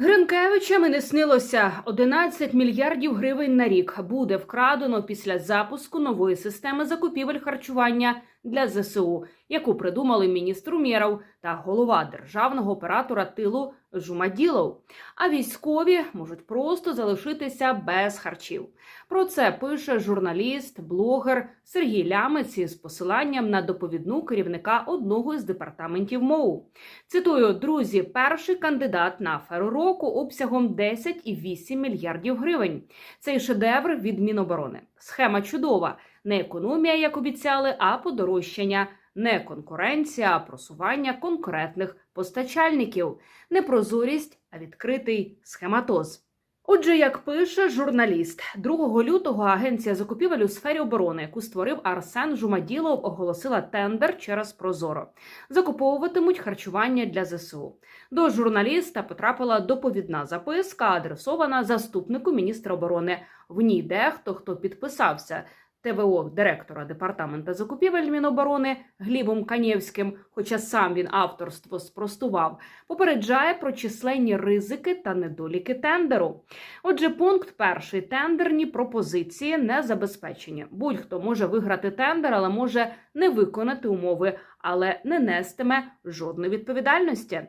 Гринкевичам і не снилося. 11 мільярдів гривень на рік буде вкрадено після запуску нової системи закупівель харчування для ЗСУ, яку придумали міністр Умєров та голова державного оператора тилу Жумаділов. А військові можуть просто залишитися без харчів. Про це пише журналіст, блогер Сергій Лямець із посиланням на доповідну керівника одного із департаментів МОУ. Цитую, друзі, перший кандидат на аферу року обсягом 10,8 мільярдів гривень. Цей шедевр від Міноборони. Схема чудова. Не економія, як обіцяли, а подорожчання. Не конкуренція, а просування конкретних постачальників, не прозорість, а відкритий схематоз. Отже, як пише журналіст, 2 лютого агенція закупівель у сфері оборони, яку створив Арсен Жумаділов, оголосила тендер через Прозоро. Закуповуватимуть харчування для ЗСУ. До журналіста потрапила доповідна записка, адресована заступнику міністра оборони. В ній дехто, хто підписався. ТВО директора департамента закупівель Міноборони Глібом Канєвським, хоча сам він авторство спростував, попереджає про численні ризики та недоліки тендеру. Отже, пункт перший тендерні пропозиції не забезпечені. Будь-хто може виграти тендер, але може не виконати умови, але не нестиме жодної відповідальності.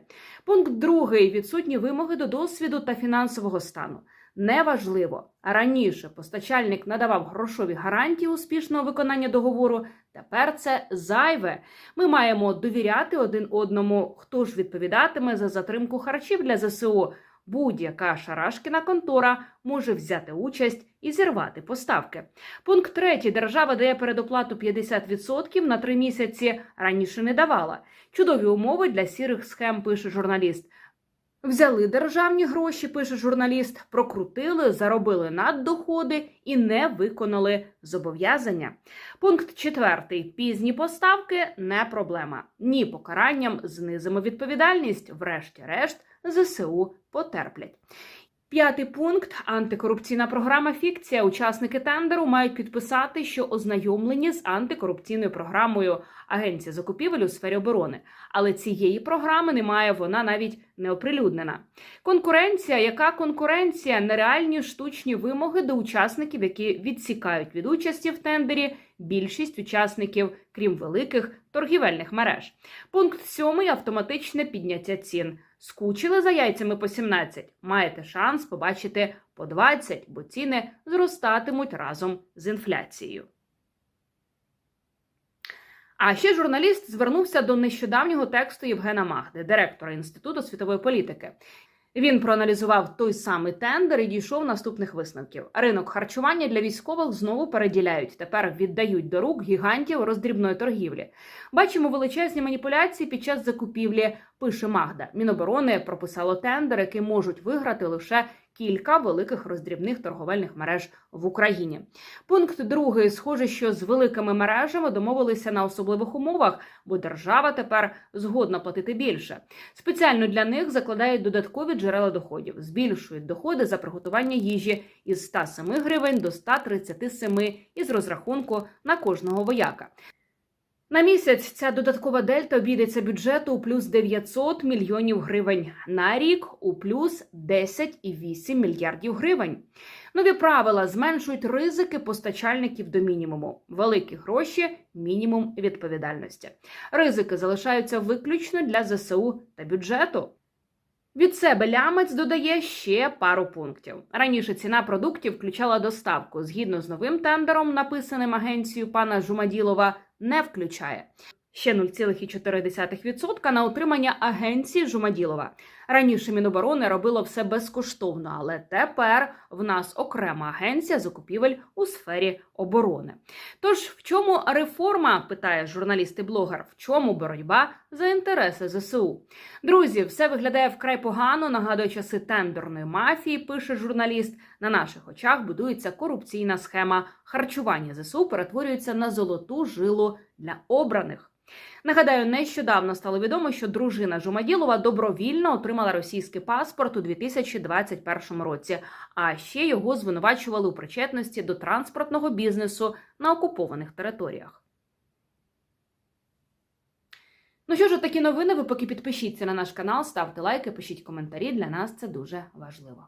Пункт другий відсутні вимоги до досвіду та фінансового стану. Неважливо, раніше постачальник надавав грошові гарантії успішного виконання договору. Тепер це зайве. Ми маємо довіряти один одному, хто ж відповідатиме за затримку харчів для ЗСУ. Будь-яка шарашкіна контора може взяти участь і зірвати поставки. Пункт третій. Держава дає передоплату 50% на три місяці. Раніше не давала. Чудові умови для сірих схем. Пише журналіст. Взяли державні гроші, пише журналіст, прокрутили, заробили наддоходи і не виконали зобов'язання. Пункт четвертий: пізні поставки не проблема. Ні, покаранням знизимо відповідальність. Врешті-решт, ЗСУ потерплять. П'ятий пункт антикорупційна програма Фікція. Учасники тендеру мають підписати, що ознайомлені з антикорупційною програмою Агенції закупівель у сфері оборони. Але цієї програми немає, вона навіть не оприлюднена. Конкуренція, яка конкуренція, нереальні штучні вимоги до учасників, які відсікають від участі в тендері більшість учасників, крім великих торгівельних мереж. Пункт сьомий автоматичне підняття цін. Скучили за яйцями по 17? Маєте шанс побачити по 20, бо ціни зростатимуть разом з інфляцією. А ще журналіст звернувся до нещодавнього тексту Євгена Магди, директора Інституту світової політики. Він проаналізував той самий тендер і дійшов наступних висновків. Ринок харчування для військових знову переділяють. Тепер віддають до рук гігантів роздрібної торгівлі. Бачимо величезні маніпуляції під час закупівлі. Пише Магда. Міноборони прописало тендер, який можуть виграти лише кілька великих роздрібних торговельних мереж в Україні. Пункт другий. Схоже, що з великими мережами домовилися на особливих умовах, бо держава тепер згодна платити більше. Спеціально для них закладають додаткові джерела доходів, збільшують доходи за приготування їжі із 107 гривень до 137 із розрахунку на кожного вояка. На місяць ця додаткова дельта обійдеться бюджету у плюс 900 мільйонів гривень. На рік у плюс 10,8 мільярдів гривень. Нові правила зменшують ризики постачальників до мінімуму. Великі гроші мінімум відповідальності. Ризики залишаються виключно для ЗСУ та бюджету. Від себе лямець додає ще пару пунктів. Раніше ціна продуктів включала доставку. Згідно з новим тендером, написаним агенцією пана Жумаділова, не включає. Ще 0,4% на отримання агенції Жумаділова. Раніше Міноборони робило все безкоштовно, але тепер в нас окрема агенція закупівель у сфері оборони. Тож в чому реформа? питає журналіст і блогер. В чому боротьба за інтереси ЗСУ? Друзі, все виглядає вкрай погано. Нагадує часи тендерної мафії. Пише журналіст. На наших очах будується корупційна схема. Харчування ЗСУ перетворюється на золоту жилу для обраних. Нагадаю, нещодавно стало відомо, що дружина Жумаділова добровільно отримала російський паспорт у 2021 році, а ще його звинувачували у причетності до транспортного бізнесу на окупованих територіях. Ну що ж, такі новини. Ви поки підпишіться на наш канал, ставте лайки, пишіть коментарі. Для нас це дуже важливо.